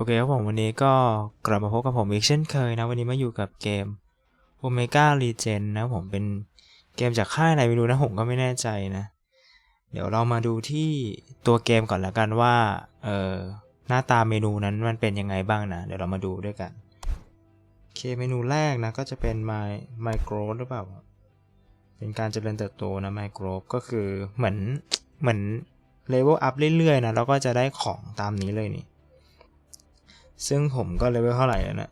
โอเคครับผมวันนี้ก็กลับมาพบกับผมอีกเช่นเคยนะ วันนี้มาอยู่กับเกม Omega Legend นะผมเป็นเกมจากค่ายไหนไม่รู้นะผมก็ไม่แน่ใจนะ เดี๋ยวเรามาดูที่ตัวเกมก่อนละกันว่าเออหน้าตาเมนูนั้นมันเป็นยังไงบ้างนะ เดี๋ยวเรามาดูด้วยกันโอเคเมนูแรกนะก็จะเป็น My My Growth หรือเปล่า เป็นการเจริญเติบโตนะ My Growth ก็คือเหมือนเหมือนเลเวลอัพเรื่อยๆนะแล้วก็จะได้ของตามนี้เลยนี่ ซึ่งผมก็เลเวลเท่าไหร่แล้วนะ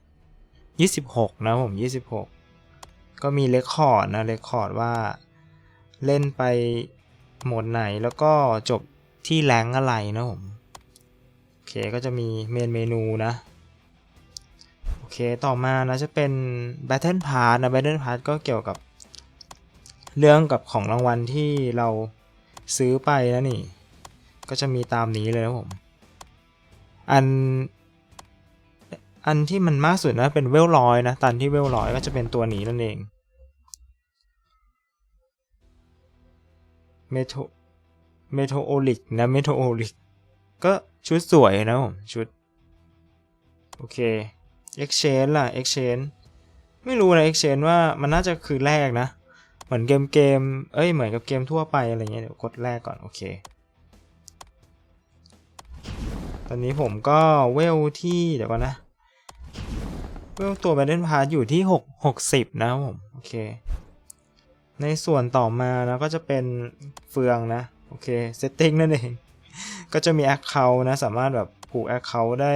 26นะผม26ก็มีเลคคอร์ดนะเลคคอร์ดว่าเล่นไปโหมดไหนแล้วก็จบที่แรงอะไรนะผม โอเคก็จะมีเมนเมนูนะ โอเคต่อมานะจะเป็น Battle Pass นะ Battle Pass ก็เกี่ยวกับ เรื่องกับของรางวัลที่เราซื้อไปนะนี่ ก็จะมีตามนี้เลยนะผม อัน อันที่มันมากสุดนะเป็นเวลร้อยนะตันที่เวลร้อยก็จะเป็นตัวนี้นั่นเองเมโทเมโทโอลิกนะเมโทโอลิกก็ชุดสวยนะผมชุด โอเค Exchange ล่ะ Exchange ไม่รู้นะ Exchange ว่ามันน่าจะคือแรกนะ เหมือนเกมเกม เอ้ย เหมือนกับเกมทั่วไปอะไรเงี้ยเดี๋ยวกดแรกก่อน โอเค ตอนนี้ผมก็เวลที่เดี๋ยวก่อนนะ เวลตัว Battle Pass อยู่ที่6 60 นะครับผม โอเค ในส่วนต่อมานะก็จะเป็นเฟืองนะ โอเค Setting นั่นเอง ก็จะมี Account นะ สามารถแบบผูก Account ได้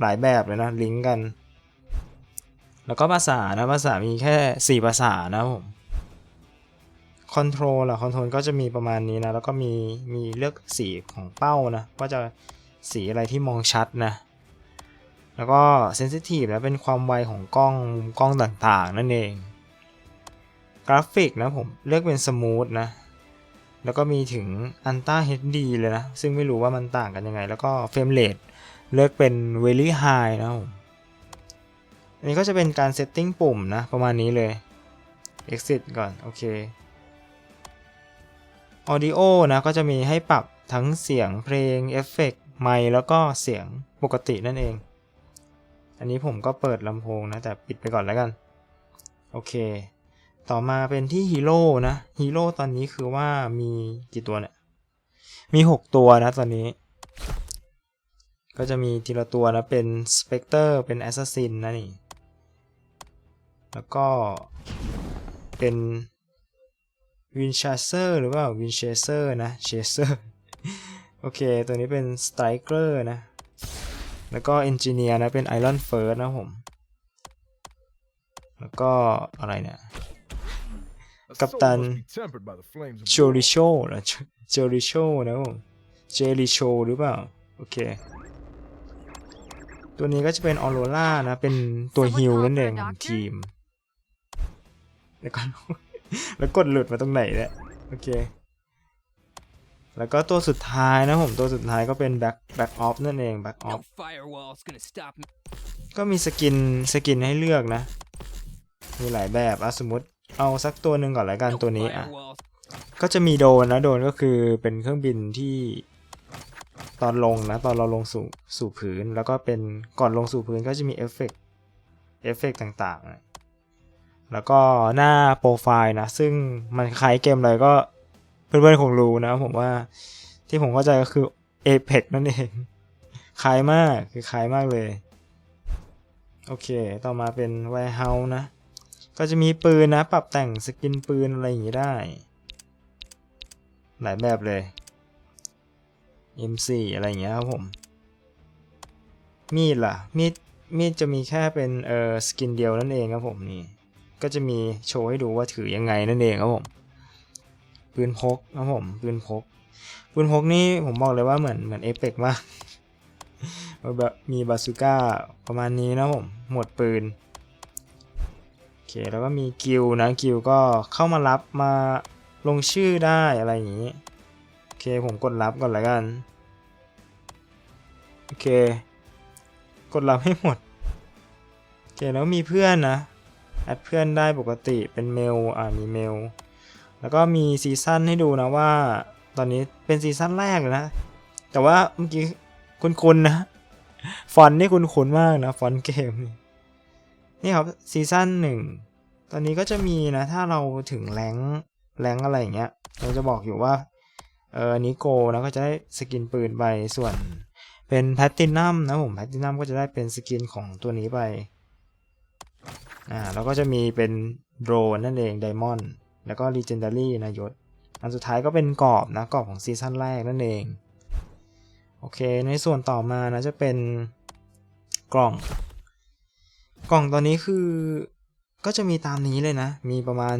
หลายแบบเลยนะ ลิงก์กัน แล้วก็ภาษานะภาษามีแค่ 4 ภาษานะผมคอนโทรลอะคอนโทรลก็จะมีประมาณนี้นะ แล้วก็มีมีเลือกสีของเป้านะ ว่าจะสีอะไรที่มองชัดนะ แล้วก็เซนซิทีฟแล้วเป็นความไวของกล้องมุมกล้องต่างๆ นั่นเอง กราฟิกนะผมเลือกเป็นสมูทนะ แล้วก็มีถึงอันต้า HD เลยนะ ซึ่งไม่รู้ว่ามันต่างกันยังไง แล้วก็เฟรมเรทเลือกเป็น very high นะผมอันนี้ก็จะเป็นการเซตติ้งปุ่มนะ ประมาณนี้เลย exit ก่อน โอเค Audio นะ ก็จะมีให้ปรับทั้งเสียงเพลงเอฟเฟกต์ไมค์แล้วก็เสียงปกตินั่นเอง อันนี้ผมก็เปิดลำโพงนะ แต่ปิดไปก่อนแล้วกัน โอเค ต่อมาเป็นที่ฮีโร่นะฮีโร่ตอนนี้คือว่ามีกี่ตัวเนี่ย มี 6 ตัวนะตอนนี้ ก็จะมีทีละตัวนะ เป็นสเปกเตอร์เป็นแอสซัสซินนะนี่ แล้วก็เป็นวินชาเซอร์หรือว่าวินเชเซอร์นะเชเซอร์โอเค ตัวนี้เป็นสไตรเกอร์นะ แล้วก็เอนจิเนียร์นะเป็นไอรอนเฟิร์สนะผม แล้วก็อะไรเนี่ย Captain Captain โจริโชเหรอโจริโชนะผมเจริโชหรือเปล่า โอเค ตัวนี้ก็จะเป็นออโรล่านะ เป็นตัวฮิลนั่นเองของทีม แล้วก็แล้วกดหลุดมาตรงไหนเนี่ย โอเค แล้วก็ตัวสุดท้ายนะผมตัวสุดท้ายก็เป็นแบ็คแบ็คออฟนั่นเองแบ็คออฟ No firewall's gonna stop me. ก็มีสกินสกินให้เลือกนะ มีหลายแบบอะสมมติเอาสักตัวหนึ่งก่อนละกัน No ตัวนี้อะ firewalls. ก็จะมีโดรนนะโดรนก็คือเป็นเครื่องบินที่ตอนลงนะตอนเราลงสู่สู่พื้น แล้วก็เป็นก่อนลงสู่พื้นก็จะมีเอฟเฟกต์เอฟเฟกต์ต่างๆนะแล้วก็หน้าโปรไฟล์นะ ซึ่งมันคล้ายเกมอะไรก็ เพื่อนๆคงรู้นะผมว่าที่ผมเข้าใจก็คือ Apex นั่นเองคล้ายมากคือคล้ายมากเลย โอเค ต่อมาเป็น Warehouse นะ ก็จะมีปืนนะ ปรับแต่งสกินปืนอะไรอย่างนี้ได้ หลายแบบเลย M4 อะไรอย่างเงี้ยครับผม มีดล่ะ มีดมีดจะมีแค่เป็นเออสกินเดียวนั่นเองครับผมนี่ ก็จะมีโชว์ให้ดูว่าถือยังไงนั่นเองครับผม ปืนพกครับผมปืนพกปืนพกนี่ผมบอกเลยว่าเหมือนเหมือนเอฟเปกมากแบบมีบาซูก้าประมาณนี้นะผมหมวดปืนโอเคแล้วก็มีกิลนะกิลก็เข้ามารับมาลงชื่อได้อะไรอย่างนี้โอเคผมกดรับก่อนละกันโอเค กดรับให้หมดโอเคแล้วมีเพื่อนนะแอดเพื่อนได้ปกติเป็นเมลอ่ามีเมล แล้วก็มีซีซั่นให้ดูนะว่า ตอนนี้เป็นซีซั่นแรกเลยนะ แต่ว่าเมื่อกี้คุณๆนะ ฟอนต์นี่คุณคุ้นๆมากนะ ฟอนต์เกมนี่นี่ครับซีซั่นหนึ่งตอนนี้ก็จะมีนะ ถ้าเราถึงแรงแรงอะไรอย่างเงี้ยเราจะบอกอยู่ว่าเออนนี้โกนะก็จะได้สกินปืนไปส่วนเป็นแพตตินัมนะผมแพตตินัมก็จะได้เป็นสกินของตัวนี้ไปอ่าแล้วก็จะมีเป็นโดรนนั่นเองไดมอนด์ แล้วก็ Legendary นะยศ อันสุดท้ายก็เป็นกรอบนะกรอบของซีซั่นแรกนั่นเอง โอเค ในส่วนต่อมานะจะเป็นกล่อง กล่องตอนนี้คือก็จะมีตามนี้เลยนะ มีประมาณ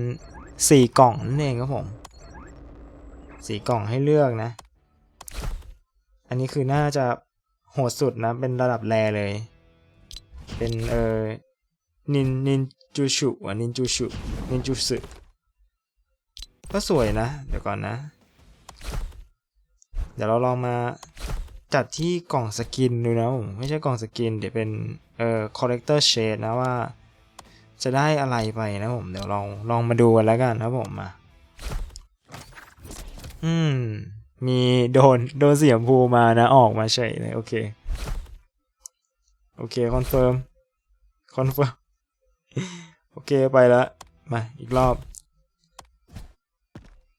4 กล่องนั่นเองครับผมสี่กล่องให้เลือกนะ อันนี้คือน่าจะโหดสุดนะ เป็นระดับแรเลย เป็นเออนินนินจูชุอะนินจูชุนินจูสึ ก็สวยนะ เดี๋ยวก่อนนะ เดี๋ยวเราลองมาจัดที่กล่องสกินดูนะผมไม่ใช่กล่องสกิน เดี๋ยวเป็นเอ่อ collector shade นะว่า จะได้อะไรไปนะผม เดี๋ยวลองลองมาดูกันแล้วกันนะผมมาอืม มีโดนโดนเสียมพูมานะ ออกมาเฉยเลยโอเค โอเค คอนเฟิร์ม คอนเฟิร์ม โอเคไปแล้วมาอีกรอบ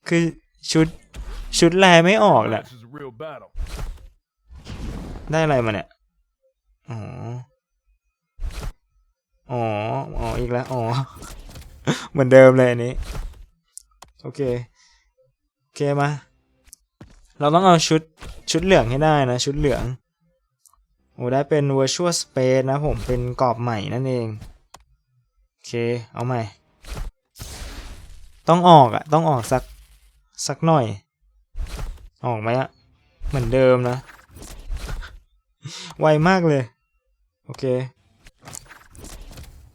คือชุดชุดแลไม่ออกแหละได้อะไรมาเนี่ย อ๋อ อ๋อ อ๋อ อีกแล้ว อ๋อ เหมือนเดิมเลยอันนี้ โอเค โอเคมา เราต้องเอาชุดชุดเหลืองให้ได้นะ ชุดเหลือง โอ้ได้เป็น virtual space นะผมเป็นกรอบใหม่นั่นเอง โอเค เอาใหม่ ต้องออกอะต้องออกสัก สักหน่อย ออกไหมอะเหมือนเดิมนะ ไวมากเลย โอเค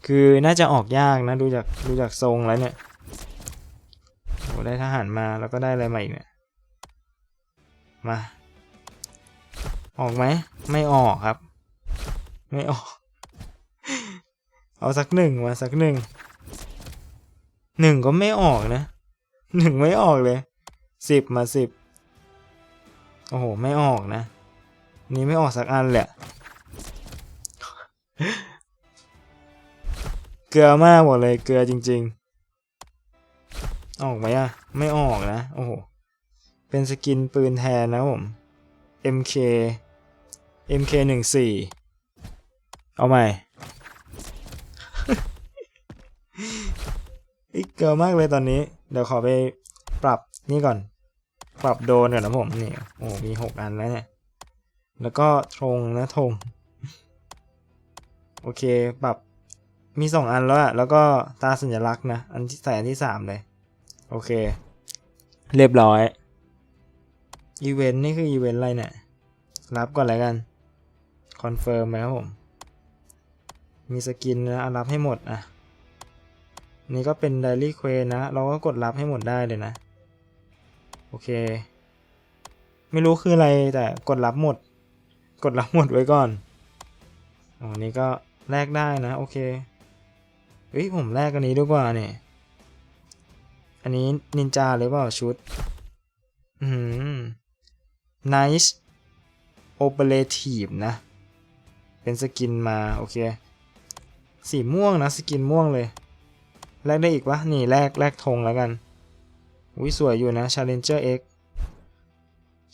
คือน่าจะออกยากนะ ดูจากดูจากทรงแล้วเนี่ยโอ้ได้ทหารมาแล้วก็ได้อะไรมาอีกเนี่ย มา ออกไหม ไม่ออกครับ ไม่ออก เอาสักหนึ่งมาสักหนึ่งหนึ่งก็ไม่ออกนะหนึ่งไม่ออกเลย สิบมาสิบโอ้โห ไม่ออกนะ นี่ไม่ออกสักอันแหละ เกลือมากหมดเลยเกลือจริง ๆ ออกไหมอะไม่ออกนะ โอ้โห เป็นสกินปืนแทนนะผม MK MK หนึ่งสี่เอาใหม่อีกเกลือมากเลยตอนนี้ เดี๋ยวขอไปปรับนี่ก่อน ปรับโดนก่อนนะผมนี่โอ้มีหกอันแล้วเนี่ย แล้วก็ธงนะธงโอเคปรับมีสองอันแล้วอะแล้วก็ตาสัญลักษณ์นะ อันที่ใส่อันที่สามเลย โอเค เรียบร้อยอีเวนต์นี่คืออีเวนต์อะไรเนี่ย รับก่อนแล้วกัน คอนเฟิร์มไหมครับผม มีสกินนะรับให้หมดอะ นี่ก็เป็นไดรี่เควนะ เราก็กดรับให้หมดได้เลยนะ โอเค ไม่รู้คืออะไรแต่กดรับหมด กดรับหมดไว้ก่อนอ๋อนี่ก็แลกได้นะ โอเคเฮ้ยผมแลกอันนี้ดีกว่าเนี่ย อันนี้นินจาหรือเปล่าชุด อืม nice operative นะ เป็นสกินมา โอเค สีม่วงนะ สกินม่วงเลย แลกได้อีกวะนี่แลกแลกธงแล้วกัน อุ้ยสวยอยู่นะ Challenger X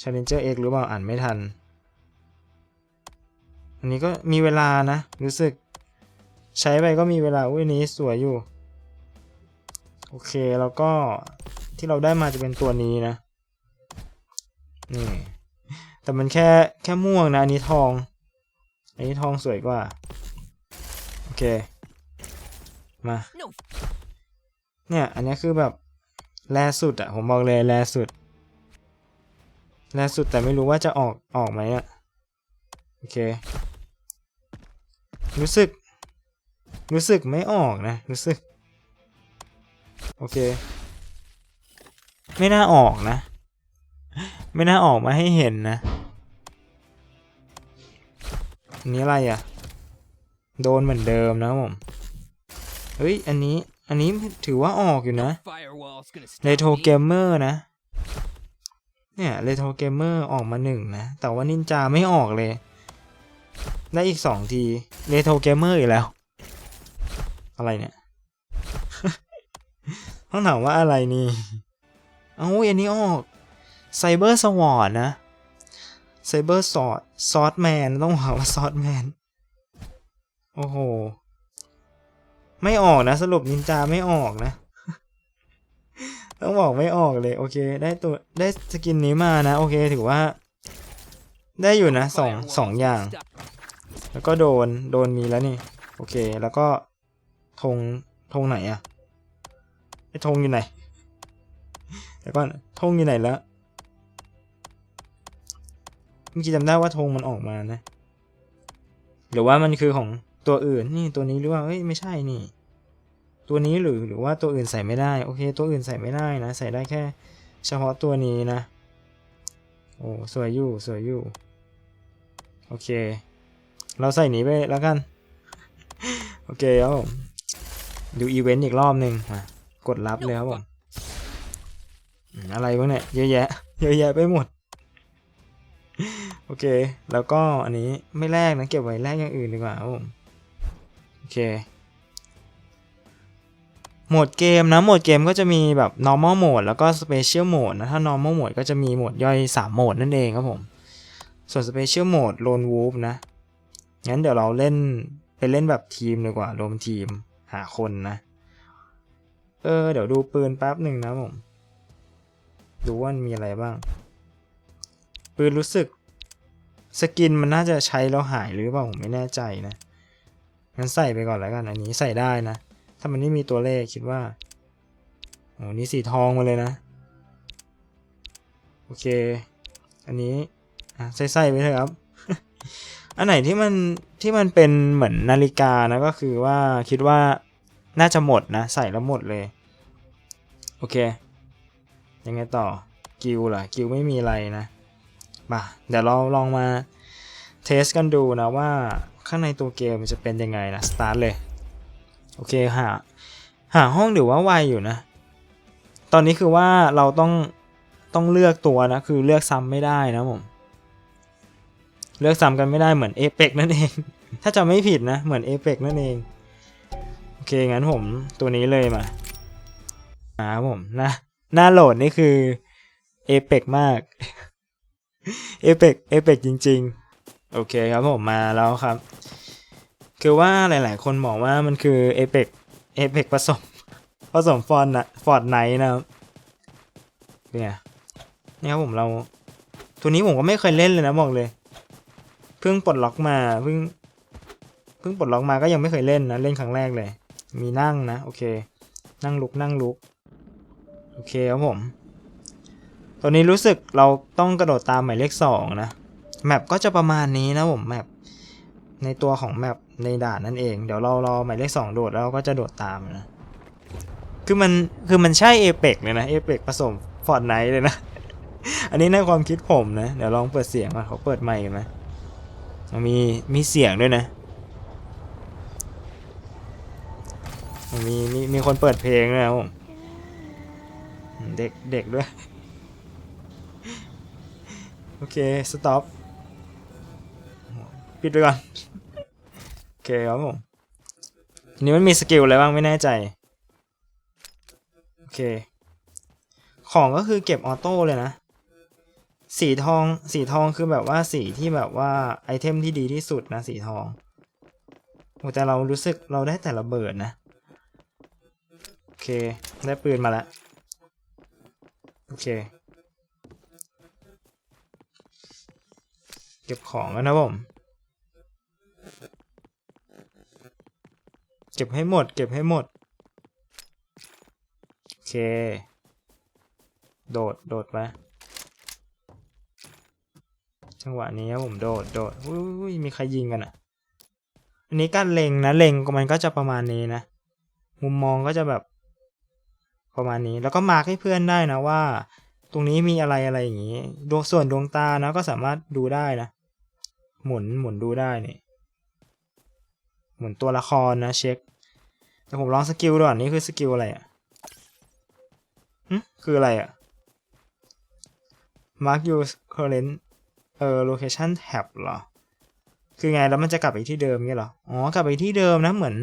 Challenger X หรือเปล่าอ่านไม่ทัน อันนี้ก็มีเวลานะ รู้สึก ใช้ไปก็มีเวลา อุ้ยอันนี้สวยอยู่ โอเค แล้วก็ที่เราได้มาจะเป็นตัวนี้นะ นี่ แต่มันแค่แค่ม่วงนะ อันนี้ทอง อันนี้ทองสวยกว่า โอเค มา No เนี่ย อันนี้คือแบบ แรสุดอะผมบอกเลยแรสุดแรสุดแต่ไม่รู้ว่าจะออกออกไหมอะโอเค รู้สึก รู้สึกไม่ออกนะ รู้สึก โอเค ไม่น่าออกนะ ไม่น่าออกมาให้เห็นนะอันนี้อะไรอะโดนเหมือนเดิมนะผม เฮ้ย อันนี้ อันนี้ถือว่าออกอยู่นะ firewall's gonna stop เรโทร me. เกมเมอร์นะ เนี่ยเรโทรเกมเมอร์ออกมาหนึ่งนะ แต่ว่านินจาไม่ออกเลย ได้อีกสองทีเรโทรเกมเมอร์อีกแล้ว อะไรเนี่ยต้องถามว่าอะไรนี่เอ้าอันนี้ออกไซเบอร์สวอร์ดนะไซเบอร์ซอดซอสแมนต้องบอกว่าซอสแมน โอ้โห ไม่ออกนะ สรุปนินจาไม่ออกนะ ต้องบอกไม่ออกเลยโอเค ได้ตัวได้สกินนี้มานะ โอเคถือว่า ได้อยู่นะสองสองอย่าง แล้วก็โดนโดนมีแล้วนี่ โอเคแล้วก็ธงธงไหนอะไอธงอยู่ไหนแล้วก็ธงอยู่ไหนแล้วเมื่อกี้จำได้ว่าธงมันออกมานะ หรือว่ามันคือของตัวอื่นนี่ตัวนี้หรือว่าเอ้ยไม่ใช่นี่ ตัวนี้หรือหรือว่าตัวอื่นใส่ไม่ได้ โอเค ตัวอื่นใส่ไม่ได้นะ ใส่ได้แค่ เฉพาะตัวนี้นะ โอ้สวยอยู่สวยอยู่ โอเค เราใส่หนีไปแล้วกัน โอเคครับผมดูอีเวนต์อีกรอบหนึ่งมากดรับเลยครับผมอืมอะไรบ้างเนี่ยเยอะแยะ เยอะแยะไปหมด โอเค แล้วก็อันนี้ไม่แลกนะ เก็บไว้แลกอย่างอื่นดีกว่าครับผม โอเค โหมดเกมนะโหมดเกมก็จะมีแบบ normal mode แล้วก็ special mode นะถ้า normal mode ก็จะมีโหมดย่อย 3 โหมดนั่นเองครับผม ส่วน special mode lone wolf นะ งั้นเดี๋ยวเราเล่นไปเล่นแบบทีมดีกว่ารวมทีมหาคนนะ เออ เดี๋ยวดูปืนแป๊บหนึ่งนะผม ดูว่ามันมีอะไรบ้าง ปืนรู้สึกสกินมันน่าจะใช้แล้วหายหรือเปล่าผมไม่แน่ใจนะงั้นใส่ไปก่อนแล้วกันอันนี้ใส่ได้นะามันไม่มีตัวเลขคิดว่าโอ้นี่สีทองมาเลยนะ โอเค อันนี้อะใส่ๆไปเถอะครับ อันไหนที่มันที่มันเป็นเหมือนนาฬิกานะก็คือว่าคิดว่าน่าจะหมดนะ ใส่แล้วหมดเลย โอเค ยังไงต่อกิลล่ะกิลไม่มีอะไรนะมาเดี๋ยวเราลองมาเทสกันดูนะว่าข้างในตัวเกมมันจะเป็นยังไงนะ สตาร์ทเลย โอเคหาหาห้องเดี๋ยวว่าไวอยู่นะ ตอนนี้คือว่าเราต้องต้องเลือกตัวนะ คือเลือกซ้ำไม่ได้นะผม เลือกซ้ำกันไม่ได้เหมือนเอเปกนั่นเอง ถ้าจำไม่ผิดนะ เหมือนเอเปกนั่นเอง โอเค งั้นผมตัวนี้เลยมาอ่าผมนะหน้าโหลดนี่คือเอเปกมากเอเปกเอเปกจริง ๆ โอเคครับผมมาแล้วครับ คือว่าหลายๆ คนบอกว่ามันคือเอเปกเอเปกผสมผสมฟอนนะฟอร์ดไนนะครับเป็นไงนี่ครับผมเรา ตัวนี้ผมก็ไม่เคยเล่นเลยนะบอกเลย เพิ่งปลดล็อกมาเพิ่งเพิ่งปลดล็อกมาก็ยังไม่เคยเล่นนะเล่นครั้งแรกเลย มีนั่งนะโอเค นั่งลุกนั่งลุกโอเคครับผมตอนนี้รู้สึกเราต้องกระโดดตามหมายเลขสองนะแมปก็จะประมาณนี้นะผมแมป ในตัวของแมปในด่านนั่นเอง เดี๋ยวเรารอหมายเลขสองโดดแล้วเราก็จะโดดตามนะ คือมันคือมันใช่เอเปกเลยนะเอเปกผสมฟอร์ดไนท์เลยนะ อันนี้ในความคิดผมนะ เดี๋ยวลองเปิดเสียงก่อนเขาเปิดไมค์กันไหมมีมีเสียงด้วยนะ มีมีมีคนเปิดเพลงด้วยนะผมเด็กเด็กด้วย โอเค สต็อป ปิดไปก่อน เคครับผมอันนี้มันมีสกิลอะไรบ้างไม่แน่ใจ โอเค ของก็คือเก็บออโต้เลยนะ สีทอง สีทองคือแบบว่าสีที่แบบว่าไอเทมที่ดีที่สุดนะสีทองโอ้แต่เรารู้สึกเราได้แต่ระเบิดนะ โอเค ได้ปืนมาแล้ว โอเค เก็บของกันนะผม เก็บให้หมด เก็บให้หมด โอเค โดด โดดไปจังหวะนี้ผมโดด โดดอุ้ยมีใครยิงกันอะ อันนี้การเล็งนะ เล็งมันก็จะประมาณนี้นะ มุมมองก็จะแบบ ประมาณนี้ แล้วก็มาร์กให้เพื่อนได้นะว่า ตรงนี้มีอะไรอะไรอย่างนี้ ดวงส่วนดวงตานะก็สามารถดูได้นะ หมุน หมุนดูได้นี่ เหมุนตัวละครนะเช็คแต่ผมลองสกิลก่อนนี่คือสกิลอะไรอะหึคืออะไรอะ mark your current เออ location tab เหรอ คือไงแล้วมันจะกลับไปที่เดิมเงี้ยเหรอ อ๋อ กลับไปที่เดิมนะ เหมือน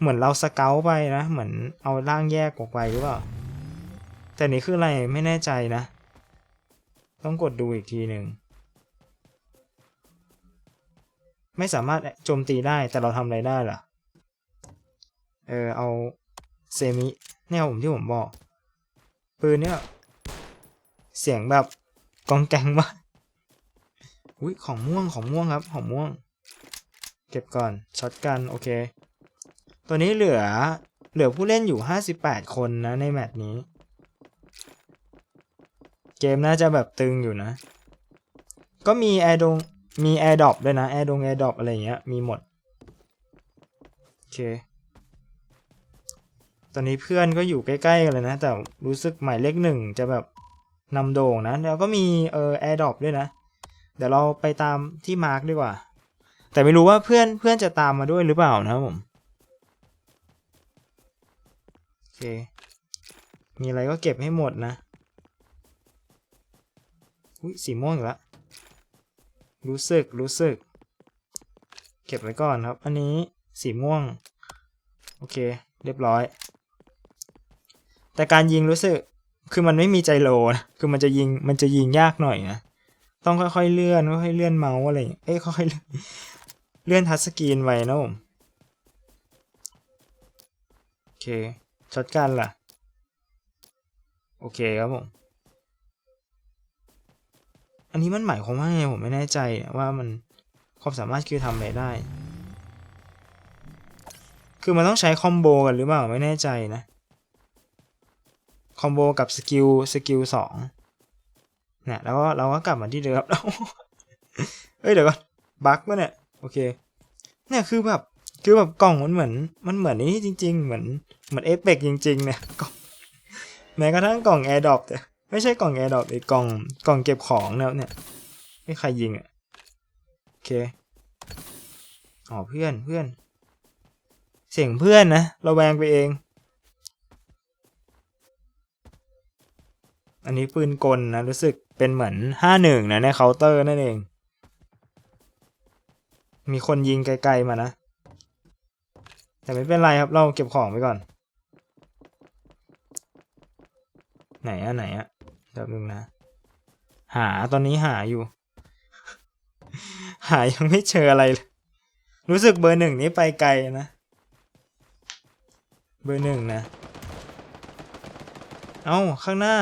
เหมือนเราสเกลไปนะ เหมือนเอาร่างแยกออกไปหรือเปล่า แต่นี่คืออะไรไม่แน่ใจนะ ต้องกดดูอีกทีหนึ่ง ไม่สามารถโจมตีได้แต่เราทำอะไรได้ล่ะ เออเอาเซมิเนี่ยผมที่ผมบอก ปืนเนี่ยเสียงแบบกองแกงมากอุ้ยของม่วงของม่วงครับของม่วง เก็บก่อนช็อตกันโอเค ตัวนี้เหลือเหลือผู้เล่นอยู่ 58 คนนะในแมตช์นี้ เกมน่าจะแบบตึงอยู่นะ ก็มีแอร์ดง มีแอร์ดรอปด้วยนะแอร์ดงแอร์ดรอปอะไรเงี้ยมีหมด โอเค ตอนนี้เพื่อนก็อยู่ใกล้ๆกันเลยนะ แต่รู้สึกหมายเลขหนึ่งจะแบบนำโด่งนะ แล้วก็มีเออแอร์ดรอปด้วยนะ เดี๋ยวเราไปตามที่มาร์กดีกว่า แต่ไม่รู้ว่าเพื่อนเพื่อนจะตามมาด้วยหรือเปล่านะผมโอเค มีอะไรก็เก็บให้หมดนะอุ้ยสีม่วงอีกแล้ว รู้สึกรู้สึก เก็บไว้ก่อนครับ อันนี้สีม่วง โอเค เรียบร้อย แต่การยิงรู้สึกคือมันไม่มีใจโลนะคือมันจะยิงมันจะยิงยากหน่อยนะต้องค่อยๆเลื่อนค่อยๆเลื่อนเมาส์อะไรอย่างเอ้ยค่อยๆเลื่อนเลื่อนทัชสกรีนไว้นะผมโอเคช็อตกันล่ะ โอเคครับผม อันนี้มันหมายความว่าไงผมไม่แน่ใจว่ามันความสามารถคือทำอะไรได้ คือมันต้องใช้คอมโบกันหรือเปล่าไม่แน่ใจนะ คอมโบกับสกิลสกิลสองเนี่ยแล้วก็เราก็กลับมาที่เดิมแล้วเอ้ยเดี๋ยวก่อนบั๊กปะเนี่ยโอเค เนี่ยคือแบบคือแบบกล่องมันเหมือน มันเหมือนนี่จริง ๆ เหมือนเหมือนเอฟเฟกจริงๆเนี่ยกล่องแม้กระทั่งกล่องแอร์ดรอปแต่ ไม่ใช่กล่องแอร์ดรอปไอ้กล่องกล่องเก็บของเนี่ยเนี่ยไม่ใครยิงอะโอเคอ๋อเพื่อนเพื่อน เสียงเพื่อนนะเราแวงไปเอง อันนี้ปืนกลนะรู้สึกเป็นเหมือนห้าหนึ่งนะในเคาน์เตอร์นั่นเอง มีคนยิงไกลๆมานะ แต่ไม่เป็นไรครับเราเก็บของไปก่อนไหนอะไหนอะ เดี๋ยวนึงนะ หาตอนนี้หาอยู่ หายังไม่เจออะไรเลยรู้สึกเบอร์หนึ่งนี้ไปไกลนะ เบอร์หนึ่งนะ เอ้าข้างหน้า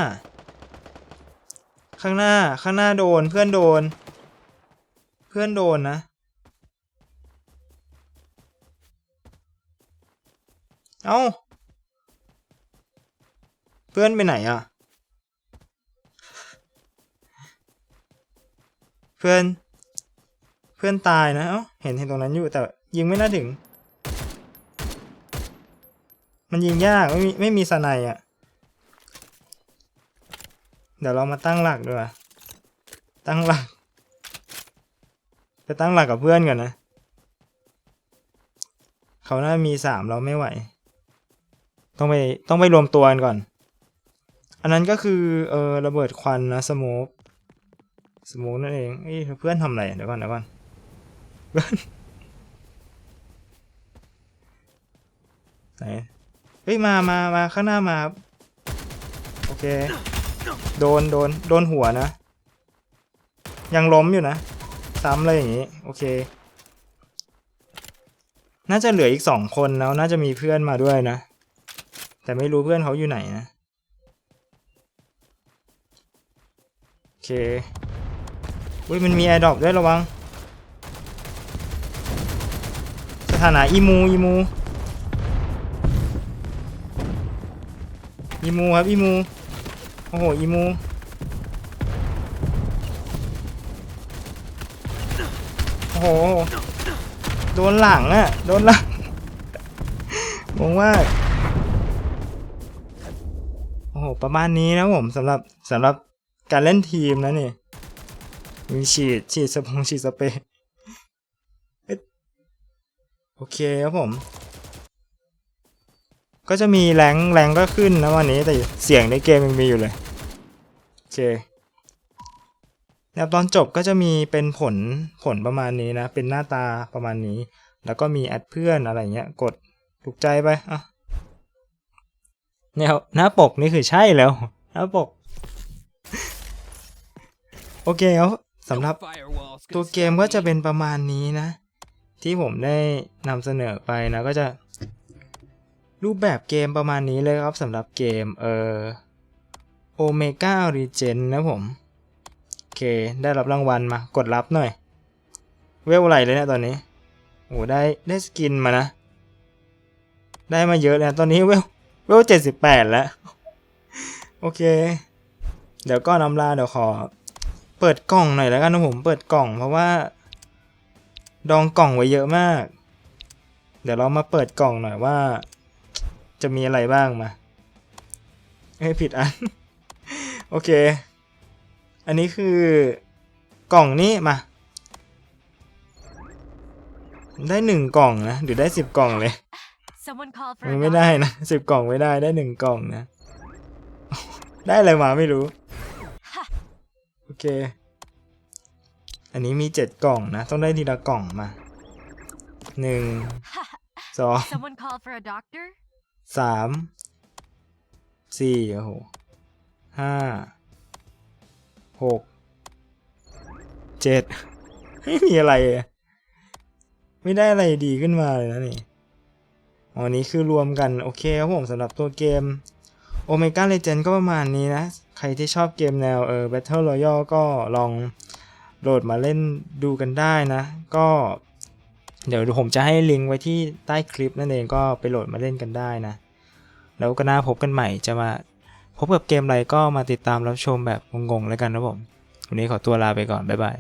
ข้างหน้าข้างหน้าโดนเพื่อนโดน เพื่อนโดนนะ เอ้า เพื่อนไปไหนอะ เพื่อน เพื่อนตายนะเอ้าเห็นเห็นตรงนั้นอยู่แต่ยิงไม่น่าถึง มันยิงยากไม่มีไม่มีสไนด์อะ เดี๋ยวเรามาตั้งหลักด้วยตั้งหลักจะตั้งหลักกับเพื่อนก่อนนะ เขาน่ามีสามเราไม่ไหว ต้องไปต้องไปรวมตัวกันก่อน อันนั้นก็คือเออระเบิดควันนะสโมก สมกนั่นเองเอ้ยเพื่อนทำอะไรเดี๋ยวก่อนเดี๋ยวก่อนเพื่อนไหนเฮ้ยมามามาข้างหน้ามาโอเค โดนโดนโดนหัวนะ ยังล้มอยู่นะ ซ้ำเลยอย่างนี้ โอเค น่าจะเหลืออีกสองคนแล้วน่าจะมีเพื่อนมาด้วยนะ แต่ไม่รู้เพื่อนเขาอยู่ไหนนะ โอเค อุ้ยมันมีแอร์ดรอปด้วยระวัง สถานะอีมูอีมูอีมูครับอีมู โอ้โหอีมูโอ้โห โดนหลังอะโดนหลังงงมากโอ้โห ประมาณนี้นะผมสำหรับสำหรับการเล่นทีมนะนี่ มีฉีดฉีดสปงฉีดสเปรย์โอเคครับผม ก็จะมีแรงแรงก็ขึ้นนะวันนี้แต่เสียงในเกมยังมีอยู่เลยโอเคแล้วตอนจบก็จะมีเป็นผลผลประมาณนี้นะ เป็นหน้าตาประมาณนี้ แล้วก็มีแอดเพื่อนอะไรเงี้ย กดถูกใจไปอะแนวหน้าปกนี่คือใช่แล้ว หน้าปก โอเคครับ สำหรับ firewall's ตัว gonna เกม stop ก็ me. จะเป็นประมาณนี้นะ ที่ผมได้นำเสนอไปนะก็จะ รูปแบบเกมประมาณนี้เลยครับสำหรับเกมเอ่อโอเมก้ารีเจนนะผม โอเค ได้รับรางวัลมากดรับหน่อย เวลอะไรเลยเนี่ยตอนนี้โอ้ได้ได้สกินมานะ ได้มาเยอะเลยนะตอนนี้เวลเวลเจ็ดสิบแปดแล้ว โอเค เดี๋ยวก็นำลาเดี๋ยวขอ เปิดกล่องหน่อยแล้วกันนะผมเปิดกล่องเพราะว่า ดองกล่องไว้เยอะมาก เดี๋ยวเรามาเปิดกล่องหน่อยว่า จะมีอะไรบ้างมาเอ้ยผิดอัน โอเค อันนี้คือกล่องนี้มา ได้หนึ่งกล่องนะหรือได้สิบกล่องเลย Someone called for มัน a ไม่ doctor. ได้นะสิบกล่องไม่ได้ได้หนึ่งกล่องนะ ได้อะไรมาไม่รู้ โอเค อันนี้มีเจ็ดกล่องนะ ต้องได้ทีละกล่องมาหนึ่งสอง Someone called for a doctor. สามสี่โอ้โหห้าหกเจ็ดไม่มีอะไรอะไม่ได้อะไรดีขึ้นมาเลยนะนี่อ๋ออันนี้คือรวมกัน โอเคครับผมสำหรับตัวเกม Omega Legend ก็ประมาณนี้นะ ใครที่ชอบเกมแนวเออ Battle Royale ก็ลองโหลดมาเล่นดูกันได้นะ ก็เดี๋ยวผมจะให้ลิงก์ไว้ที่ใต้คลิปนั่นเองก็ไปโหลดมาเล่นกันได้นะ แล้วก็น่าพบกันใหม่จะมาพบกับเกมอะไรก็มาติดตามรับชมแบบงงๆแล้วกันนะผม วันนี้ขอตัวลาไปก่อน บ๊ายบาย